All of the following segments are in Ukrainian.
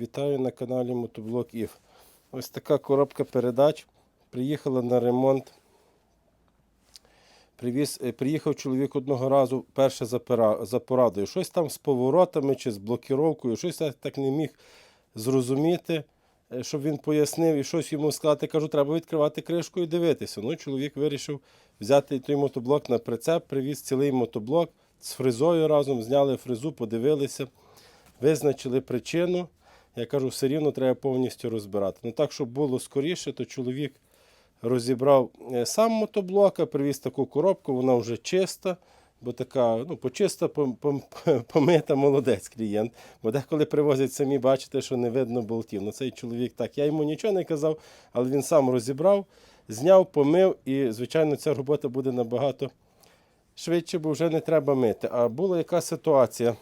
Вітаю на каналі Мотоблок Ів. Ось така коробка передач. Приїхала на ремонт. Привіз, е, приїхав чоловік одного разу перше за, пора- за порадою. Щось там з поворотами чи з блокіровкою, щось я так не міг зрозуміти, е, щоб він пояснив і щось йому сказати. Кажу, треба відкривати кришку і дивитися. Ну, чоловік вирішив взяти той мотоблок на прицеп, привіз цілий мотоблок з фрезою разом, зняли фрезу, подивилися, визначили причину. Я кажу, все рівно треба повністю розбирати. Ну так, щоб було скоріше, то чоловік розібрав е, сам мотоблок, привіз таку коробку, вона вже чиста, бо така, ну, почиста, пом- пом- помита молодець клієнт. Бо деколи привозять самі, бачите, що не видно болтів. Ну цей чоловік так, я йому нічого не казав, але він сам розібрав, зняв, помив, і, звичайно, ця робота буде набагато швидше, бо вже не треба мити. А була яка ситуація,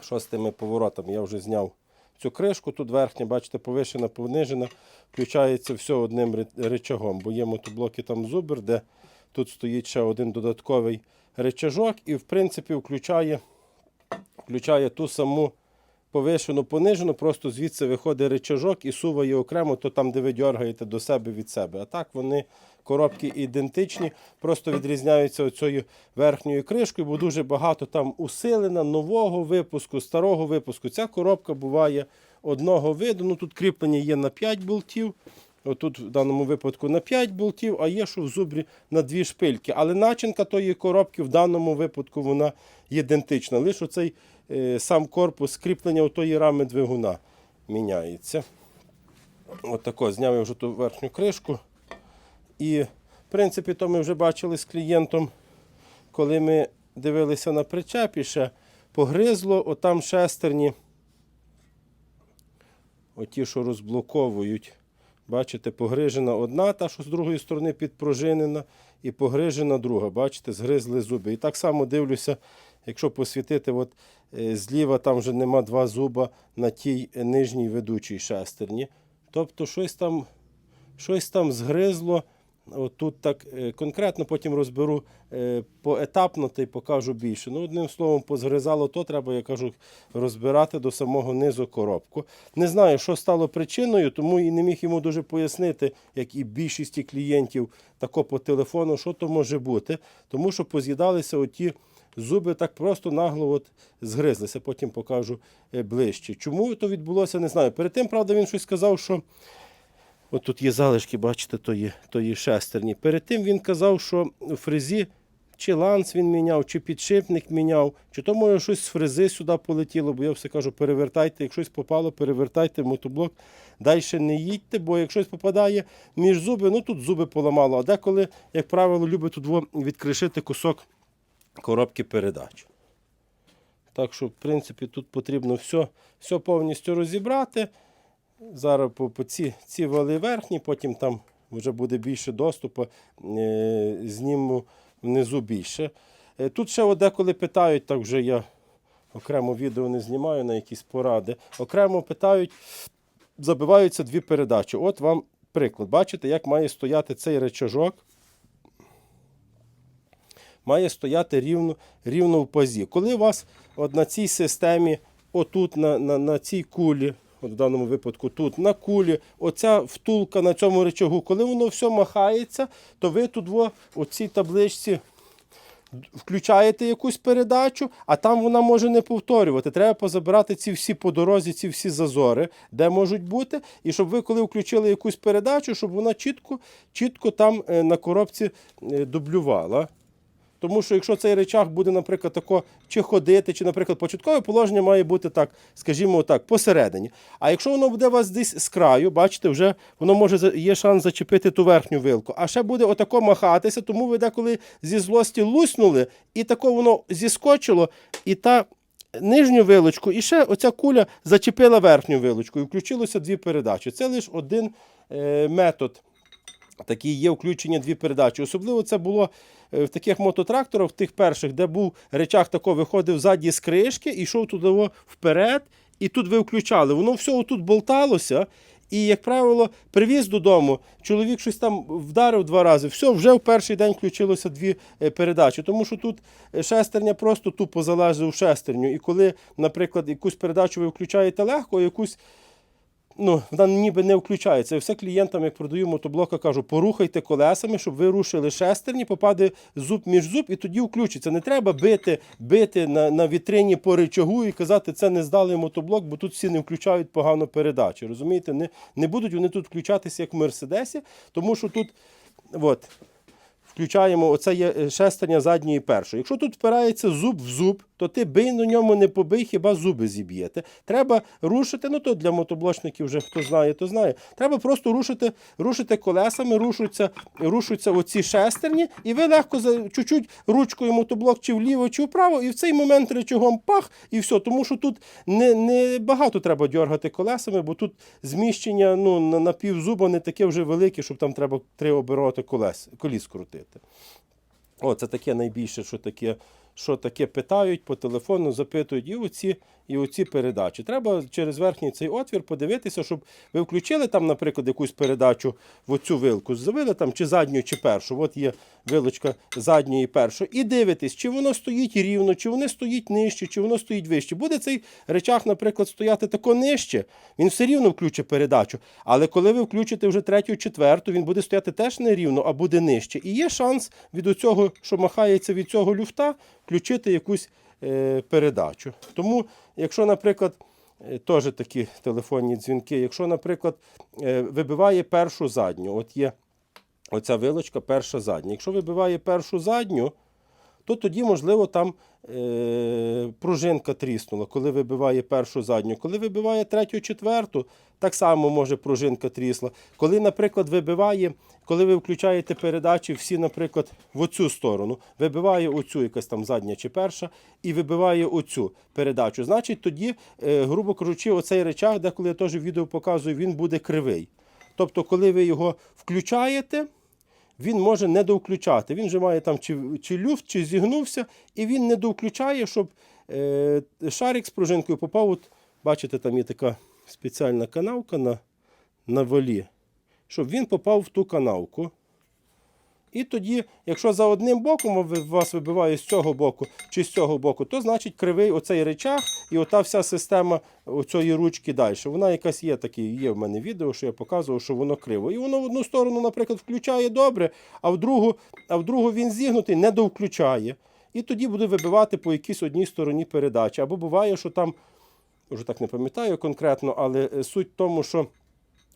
що з тими поворотами? Я вже зняв цю кришку, тут верхня, бачите, повишена, понижена, включається все одним речагом, бо є мотоблоки там зубер, де тут стоїть ще один додатковий речажок, і, в принципі, включає, включає ту саму повишену, понижену, просто звідси виходить рычажок і суває окремо, то там, де ви дергаєте до себе від себе. А так вони коробки ідентичні, просто відрізняються оцією верхньою кришкою, бо дуже багато там усилена нового випуску, старого випуску. Ця коробка буває одного виду. Ну тут кріплення є на 5 болтів. Отут в даному випадку на 5 болтів, а є, що в зубрі на 2 шпильки. Але начинка тої коробки в даному випадку вона ідентична. Лише оцей е, сам корпус кріплення у тої рами двигуна міняється. Отако, зняв я вже ту верхню кришку. І, в принципі, то ми вже бачили з клієнтом, коли ми дивилися на причепі, ще погризло, отам шестерні, оті, що розблоковують. Бачите, погрижена одна, та, що з другої сторони підпружинена, і погрижена друга. Бачите, згризли зуби. І так само дивлюся, якщо посвітити, от, е, зліва там вже нема два зуба на тій нижній ведучій шестерні. Тобто щось там, щось там згризло. От тут так е, конкретно потім розберу е, поетапно та й покажу більше. Ну, одним словом, позгризало то треба, я кажу, розбирати до самого низу коробку. Не знаю, що стало причиною, тому і не міг йому дуже пояснити, як і більшості клієнтів тако по телефону, що то може бути. Тому що поз'їдалися оті зуби так просто нагло от згризлися. Потім покажу е, ближче. Чому то відбулося, не знаю. Перед тим, правда, він щось сказав, що. От тут є залишки, бачите, тої, тої шестерні. Перед тим він казав, що у фрезі чи ланц він міняв, чи підшипник міняв, чи то може щось з фрези сюди полетіло, бо я все кажу, перевертайте, як щось попало, перевертайте мотоблок. Далі не їдьте, бо як щось попадає між зуби, ну тут зуби поламало. А деколи, як правило, любить тут відкришити кусок коробки передач. Так що, в принципі, тут потрібно все, все повністю розібрати. Зараз по, по ці, ці вали верхні, потім там вже буде більше доступу, е, зніму внизу більше. Е, тут ще деколи питають, так вже я окремо відео не знімаю на якісь поради. Окремо питають, забиваються дві передачі. От вам приклад. Бачите, як має стояти цей речажок. Має стояти рівно, рівно в пазі. Коли у вас от на цій системі, отут на, на, на цій кулі, от в даному випадку тут на кулі, оця втулка на цьому речагу, коли воно все махається, то ви тут во, у цій табличці включаєте якусь передачу, а там вона може не повторювати. Треба позабирати ці всі по дорозі, ці всі зазори, де можуть бути, і щоб ви, коли включили якусь передачу, щоб вона чітко, чітко там е, на коробці е, дублювала. Тому що якщо цей речах буде, наприклад, тако чи ходити, чи, наприклад, початкове положення має бути так, скажімо так, посередині. А якщо воно буде у вас десь з краю, бачите, вже воно може є шанс зачепити ту верхню вилку, а ще буде отако махатися, тому ви деколи зі злості луснули, і тако воно зіскочило, і та нижню вилочку, і ще оця куля зачепила верхню вилочку, і включилося дві передачі. Це лише один е, метод. Такі є включення дві передачі. Особливо це було е, в таких мототракторах, в тих перших, де був речах тако виходив ззаді з кришки і йшов туди вперед, і тут ви включали. Воно все отут болталося, І, як правило, привіз додому, чоловік щось там вдарив два рази, все, вже в перший день включилося дві е, передачі. Тому що тут е, шестерня просто тупо залазить у шестерню. І коли, наприклад, якусь передачу ви включаєте легко, якусь ну, вона ніби не включається. І все клієнтам, як продаю мотоблока, кажу, порухайте колесами, щоб ви рушили шестерні, попаде зуб між зуб, і тоді включиться. Не треба бити, бити на, на вітрині по речагу і казати, це не здалий мотоблок, бо тут всі не включають погано передачі. Розумієте, не, не будуть вони тут включатися, як в Мерседесі, тому що тут. От, включаємо, оце є е, шестерня задньої першої. Якщо тут впирається зуб в зуб, то ти бий на ньому не побий, хіба зуби зіб'єте. Треба рушити, ну то для мотоблочників вже хто знає, то знає. Треба просто рушити, рушити колесами, рушуються, рушуються оці шестерні, і ви легко за чуть-чуть ручкою мотоблок чи вліво, чи вправо, і в цей момент речагом пах, і все. Тому що тут не, не багато треба дергати колесами, бо тут зміщення ну, на, на півзуба не таке вже велике, щоб там треба три обороти колес, коліс крутити. О, це таке найбільше, що таке, що таке питають по телефону, запитують і оці, і оці передачі. Треба через верхній цей отвір подивитися, щоб ви включили там, наприклад, якусь передачу в оцю вилку, завели там чи задню, чи першу. От є вилочка задньої і першої. І дивитесь, чи воно стоїть рівно, чи воно стоїть нижче, чи воно стоїть вище. Буде цей речах, наприклад, стояти тако нижче, він все рівно включить передачу. Але коли ви включите вже третю, четверту, він буде стояти теж не рівно, а буде нижче. І є шанс від оцього, що махається від цього люфта, включити якусь е, передачу. Тому, якщо, наприклад, е, теж такі телефонні дзвінки, якщо, наприклад, е, вибиває першу задню, от є оця вилочка перша задня. Якщо вибиває першу задню, то тоді, можливо, там е, пружинка тріснула, коли вибиває першу задню. Коли вибиває третю, четверту, так само може пружинка трісла. Коли, наприклад, вибиває, коли ви включаєте передачі всі, наприклад, в оцю сторону, вибиває оцю якась там задня чи перша, і вибиває оцю передачу. Значить, тоді, е, грубо кажучи, оцей речах, де коли я теж відео показую, він буде кривий. Тобто, коли ви його включаєте, він може не довключати. Він вже має там чи, чи люфт, чи зігнувся, і він не довключає, щоб е, шарик з пружинкою попав. От, бачите, там є така спеціальна канавка на, на волі, щоб він попав в ту канавку. І тоді, якщо за одним боком вас вибиває з цього боку чи з цього боку, то значить кривий оцей речах і ота вся система оцієї ручки далі. Вона якась є такі, є в мене відео, що я показував, що воно криво. І воно в одну сторону, наприклад, включає добре, а в другу, а в другу він зігнутий, не довключає. І тоді буде вибивати по якійсь одній стороні передачі. Або буває, що там, вже так не пам'ятаю конкретно, але е, суть в тому, що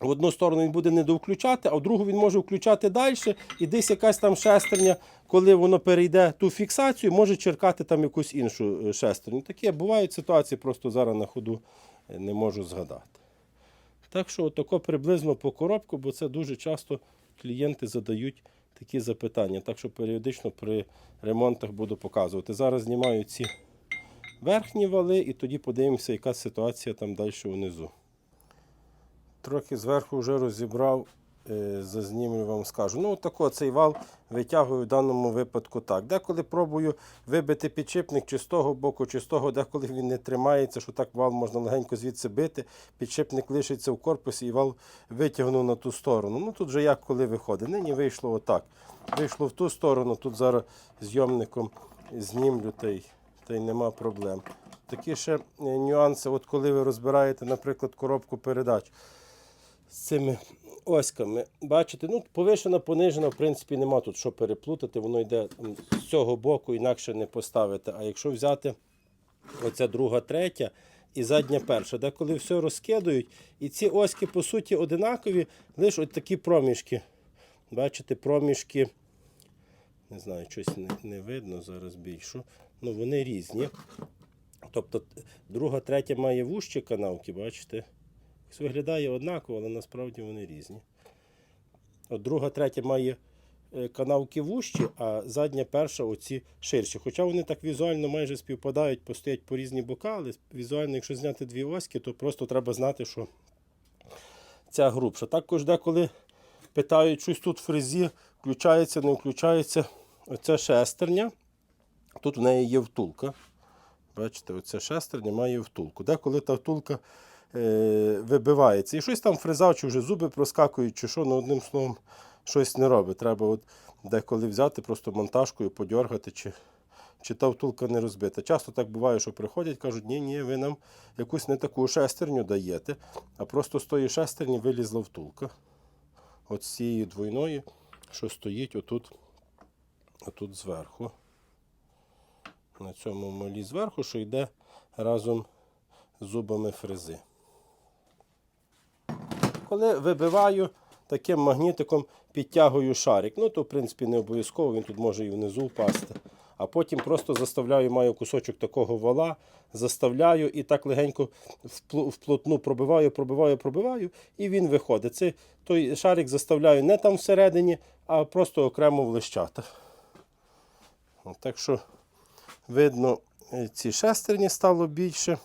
в одну сторону він буде не довключати, а в другу він може включати далі, і десь якась там шестерня, коли воно перейде ту фіксацію, може черкати там якусь іншу е, шестерню. Таке бувають ситуації, просто зараз на ходу е, не можу згадати. Так що отако приблизно по коробку, бо це дуже часто клієнти задають такі запитання. Так що періодично при ремонтах буду показувати. Зараз знімаю ці верхні вали і тоді подивимося, яка ситуація там далі внизу. Трохи зверху вже розібрав, е, зазнімлю вам скажу. Ну, отако цей вал витягую в даному випадку так. Деколи пробую вибити підшипник чи з того боку, чи з того, деколи він не тримається, що так вал можна легенько звідси бити. Підшипник лишиться в корпусі і вал витягнув на ту сторону. Ну тут же як коли виходить. Нині вийшло отак. Вийшло в ту сторону, тут зараз зйомником знімлю та й, та й нема проблем. Такі ще е, нюанси, от коли ви розбираєте, наприклад, коробку передач з цими оськами. Бачите, ну повишена, понижена, в принципі, нема тут що переплутати, воно йде з цього боку, інакше не поставити. А якщо взяти оця друга, третя і задня перша, де коли все розкидують, і ці оськи, по суті, одинакові, лише от такі проміжки. Бачите, проміжки. Не знаю, щось не, не видно зараз більше. Ну, вони різні. Тобто друга, третя має вужчі канавки, бачите? Виглядає однаково, але насправді вони різні. От друга, третя має е, канавки вужчі, а задня перша оці ширші. Хоча вони так візуально майже співпадають, постоять по різні бока, але візуально, якщо зняти дві оськи, то просто треба знати, що ця грубша. Також деколи питають, щось тут в фрезі включається, не включається оця шестерня. Тут в неї є втулка. Бачите, оця шестерня має втулку. Деколи та втулка вибивається. І щось там фреза, чи вже зуби проскакують, чи що, ну одним словом, щось не робить. Треба от деколи взяти, просто монтажкою подьоргати, чи, чи та втулка не розбита. Часто так буває, що приходять, кажуть, ні, ні, ви нам якусь не таку шестерню даєте, а просто з тої шестерні вилізла втулка. От з цієї двойної, що стоїть отут, отут зверху. На цьому молі зверху, що йде разом з зубами фрези. Коли вибиваю таким магнітиком, підтягую шарик. Ну, то, в принципі, не обов'язково, він тут може і внизу впасти. А потім просто заставляю, маю кусочок такого вала, заставляю і так легенько вплотну пробиваю, пробиваю, пробиваю, і він виходить. Це той шарик заставляю не там всередині, а просто окремо в лищатах. Так що видно, е, ці шестерні стало більше.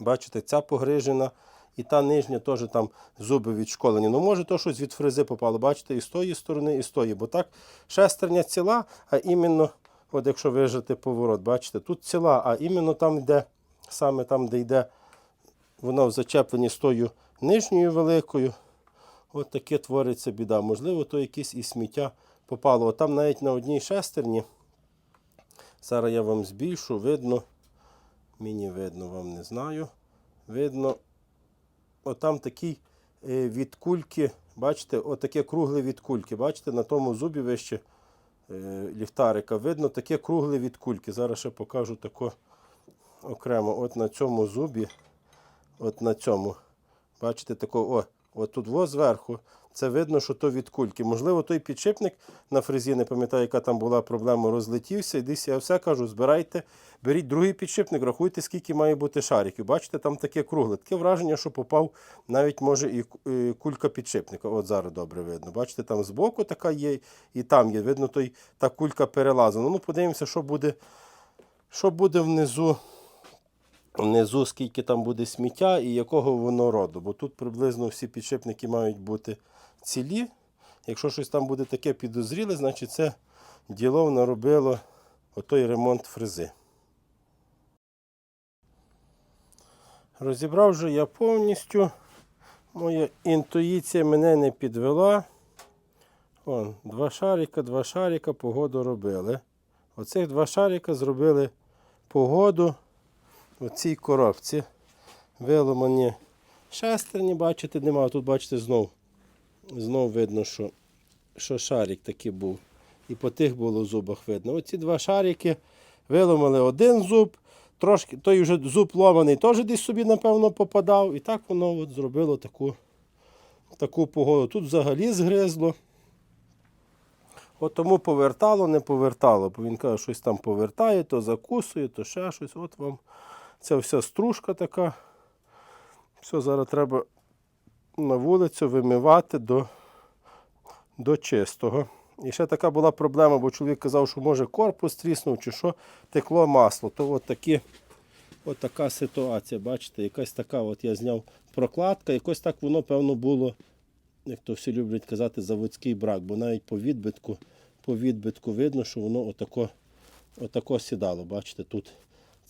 Бачите, ця погрижена. І та нижня теж там зуби відшколені. Ну, може, то щось від фрези попало. Бачите, і з тої сторони, і з тої. Бо так шестерня ціла, а іменно, от якщо вижати поворот, бачите, тут ціла, а іменно там, де саме там, де йде воно в зачепленні з тою нижньою великою. От таке твориться біда. Можливо, то якесь і сміття попало. От там навіть на одній шестерні. Зараз я вам збільшу, видно. Мені видно, вам не знаю. Видно, отам такий е, від кульки, бачите, отаке кругле від кульки. Бачите, на тому зубі вище е, ліхтарика видно таке кругле від кульки. Зараз ще покажу тако окремо. От на цьому зубі, от на цьому. Бачите, тако, о, от тут во зверху. Це видно, що то від кульки. Можливо, той підшипник на фрезі, не пам'ятаю, яка там була проблема, розлетівся. І десь я все кажу, збирайте, беріть другий підшипник, рахуйте, скільки має бути шариків. Бачите, там таке кругле. Таке враження, що попав навіть може і е, кулька підшипника. От зараз добре видно. Бачите, там збоку така є, і там є. Видно, той, та кулька перелазана. Ну, подивимося, що буде, що буде внизу. Внизу, скільки там буде сміття і якого воно роду. Бо тут приблизно всі підшипники мають бути цілі. Якщо щось там буде таке підозріле, значить це діло наробило отой ремонт фрези. Розібрав вже я повністю. Моя інтуїція мене не підвела. Вон, два шарика, два шарика погоду робили. Оцих два шарика зробили погоду у цій коробці. Виломані шестерні, бачите, нема. Тут, бачите, знов, знов видно, що, що шарик такий був. І по тих було зубах видно. Оці два шарики виломали один зуб, трошки, той вже зуб ломаний теж десь собі, напевно, попадав. І так воно от зробило таку, таку погоду. Тут взагалі згризло. От тому повертало, не повертало. Бо він каже, щось там повертає, то закусує, то ще щось. От вам ця вся стружка така. Все, зараз треба на вулицю вимивати до, до чистого. І ще така була проблема, бо чоловік казав, що може корпус тріснув чи що, текло масло. То от, такі, от така ситуація, бачите, якась така, от я зняв прокладка, якось так воно, певно, було, як то всі люблять казати, заводський брак, бо навіть по відбитку, по відбитку видно, що воно отако, отако сідало. Бачите, тут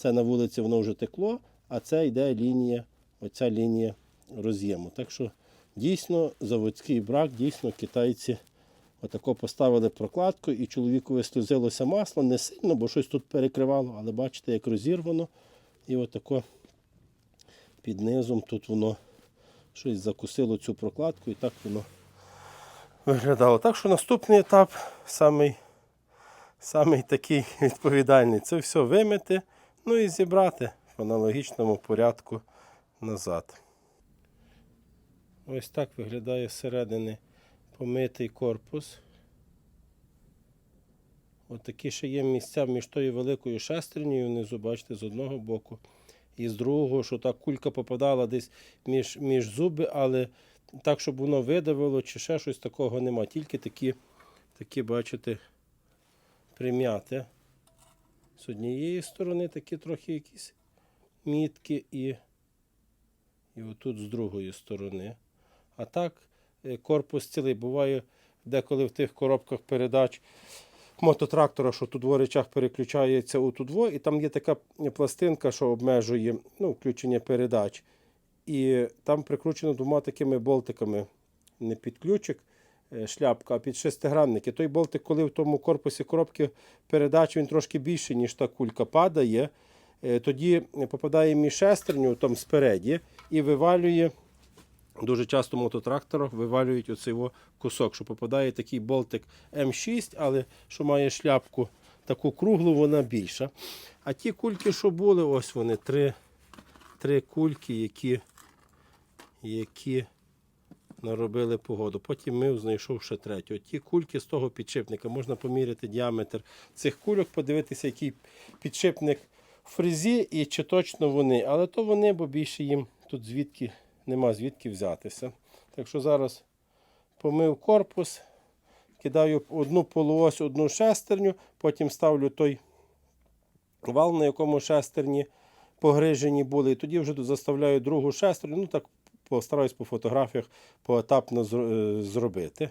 це на вулиці воно вже текло, а це йде лінія, оця лінія роз'єму. Так що дійсно заводський брак, дійсно китайці отако поставили прокладку і чоловікові сльозилося масло, не сильно, бо щось тут перекривало, але бачите, як розірвано. І отако під низом тут воно щось закусило цю прокладку і так воно виглядало. Так що наступний етап, самий, самий такий відповідальний, це все вимити, ну і зібрати в аналогічному порядку назад. Ось так виглядає зсередини помитий корпус. От ще є місця між тою великою шестернею внизу, бачите, з одного боку. І з другого, що та кулька попадала десь між, між зуби, але так, щоб воно видавило, чи ще щось такого нема. Тільки такі, такі бачите, прим'яти. З однієї сторони такі трохи якісь мітки і, і отут з другої сторони. А так, е, корпус цілий. Буває деколи в тих коробках передач мототрактора, що тут в речах переключається у тудво, і там є така пластинка, що обмежує ну, включення передач. І там прикручено двома такими болтиками. Не під ключик, шляпка, а під шестигранники. Той болтик, коли в тому корпусі коробки передач, він трошки більший, ніж та кулька падає. е, Тоді попадає між шестерню там спереді і вивалює. Дуже часто в мототракторах вивалюють оцей кусок, що попадає такий болтик М6, але що має шляпку таку круглу, вона більша. А ті кульки, що були, ось вони, три, три кульки, які, які наробили погоду. Потім ми знайшов ще третю. Ті кульки з того підшипника. Можна поміряти діаметр цих кульок, подивитися, який підшипник в фрезі і чи точно вони. Але то вони, бо більше їм тут звідки нема звідки взятися. Так що зараз помив корпус, кидаю одну полуось, одну шестерню, потім ставлю той вал, на якому шестерні погрижені були. І тоді вже заставляю другу шестерню. Ну так постараюсь по фотографіях поетапно е, зробити.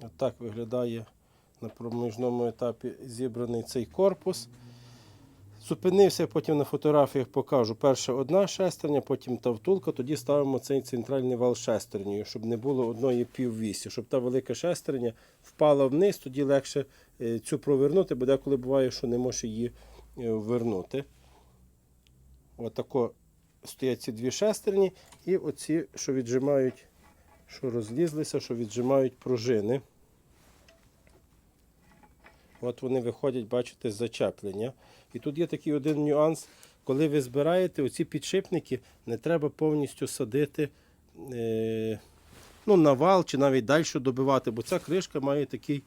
Отак виглядає на проміжному етапі зібраний цей корпус. Зупинився, потім на фотографіях покажу. Перше одна шестерня, потім та втулка, тоді ставимо цей центральний вал шестернею, щоб не було одної піввісі, щоб та велика шестерня впала вниз, тоді легше е, цю провернути, бо деколи буває, що не можеш її е, вернути. Отако стоять ці дві шестерні і оці, що віджимають, що розлізлися, що віджимають пружини. От вони виходять, бачите, з зачеплення. І тут є такий один нюанс. Коли ви збираєте оці підшипники, не треба повністю садити е, ну, на вал чи навіть далі добивати, бо ця кришка має такий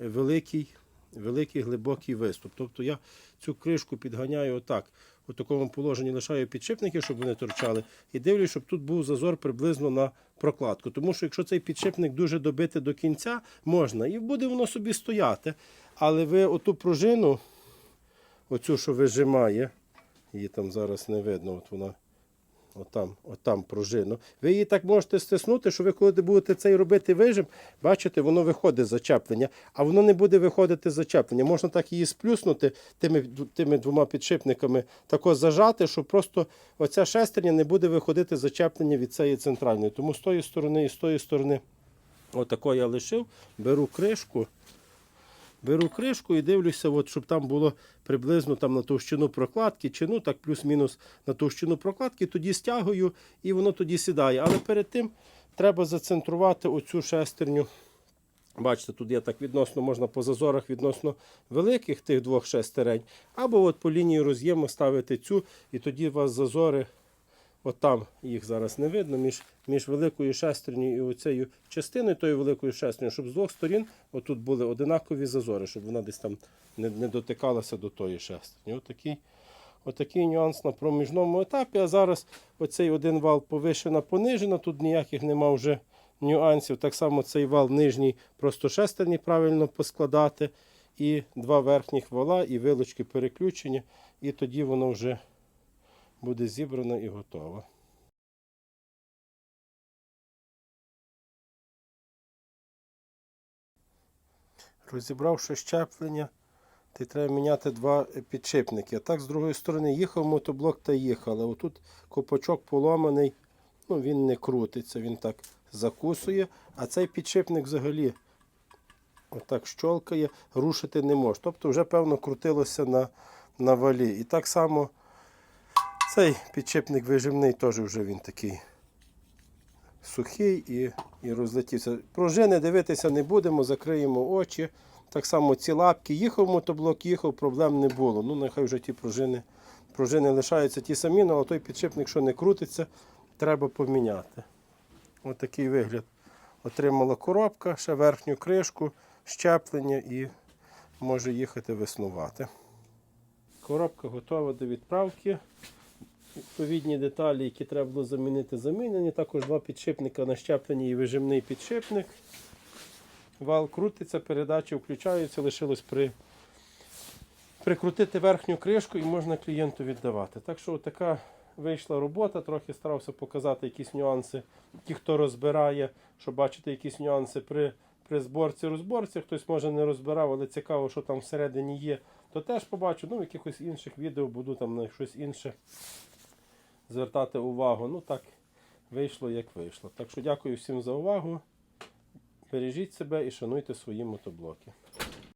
е, великий, великий глибокий виступ. Тобто я цю кришку підганяю отак. У такому положенні лишаю підшипники, щоб вони торчали, і дивлюсь, щоб тут був зазор приблизно на прокладку. Тому що якщо цей підшипник дуже добити до кінця, можна, і буде воно собі стояти. Але ви оту пружину, оцю, що вижимає, її там зараз не видно, от вона отам, отам пружину. Ви її так можете стиснути, що ви коли будете цей робити вижим, бачите, воно виходить зачеплення, а воно не буде виходити зачеплення. Можна так її сплюснути тими, тими двома підшипниками, тако зажати, щоб просто оця шестерня не буде виходити зачеплення від цієї центральної. Тому з тої сторони і з тої сторони. Отако я лишив, беру кришку. Беру кришку і дивлюся, от, щоб там було приблизно там, на товщину прокладки, чи ну так плюс-мінус на товщину прокладки, тоді стягую і воно тоді сідає. Але перед тим треба зацентрувати оцю шестерню. Бачите, тут є так відносно, можна по зазорах відносно великих тих двох шестерень, або от по лінії роз'єму ставити цю, і тоді у вас зазори, от там їх зараз не видно, між, між великою шестернею і оцею частиною тою великою шестернею, щоб з двох сторін отут були одинакові зазори, щоб вона десь там не, не дотикалася до тої шестерні. Отакий, отакий нюанс на проміжному етапі. А зараз оцей один вал повишена, понижена, тут ніяких нема вже нюансів. Так само цей вал нижній, просто шестерні правильно поскладати. І два верхніх вала, і вилочки переключення, і тоді воно вже буде зібрано і готово. Розібравши щеплення, ти треба міняти два підшипники. А так, з другої сторони, їхав мотоблок та їхав. Але отут копачок поломаний, ну, він не крутиться, він так закусує. А цей підшипник взагалі отак щолкає, рушити не може. Тобто вже, певно, крутилося на, на валі. І так само цей підшипник виживний теж вже він такий сухий і, і розлетівся. Пружини дивитися не будемо, закриємо очі. Так само ці лапки. Їхав мотоблок, їхав, проблем не було. Ну, нехай вже ті пружини, пружини лишаються ті самі, ну, але той підшипник, що не крутиться, треба поміняти. Ось такий вигляд. Отримала коробка, ще верхню кришку, щеплення і може їхати веснувати. Коробка готова до відправки. Відповідні деталі, які треба було замінити, замінені. Також два підшипника на щеплення і вижимний підшипник. Вал крутиться, передачі включаються, лишилось при, прикрутити верхню кришку і можна клієнту віддавати. Так що така вийшла робота, трохи старався показати якісь нюанси. Ті, хто розбирає, щоб бачити якісь нюанси при, при зборці розборці. Хтось може не розбирав, але цікаво, що там всередині є, то теж побачу. Ну, в якихось інших відео буду там на щось інше звертати увагу. Ну так вийшло, як вийшло. Так що дякую всім за увагу. Бережіть себе і шануйте свої мотоблоки.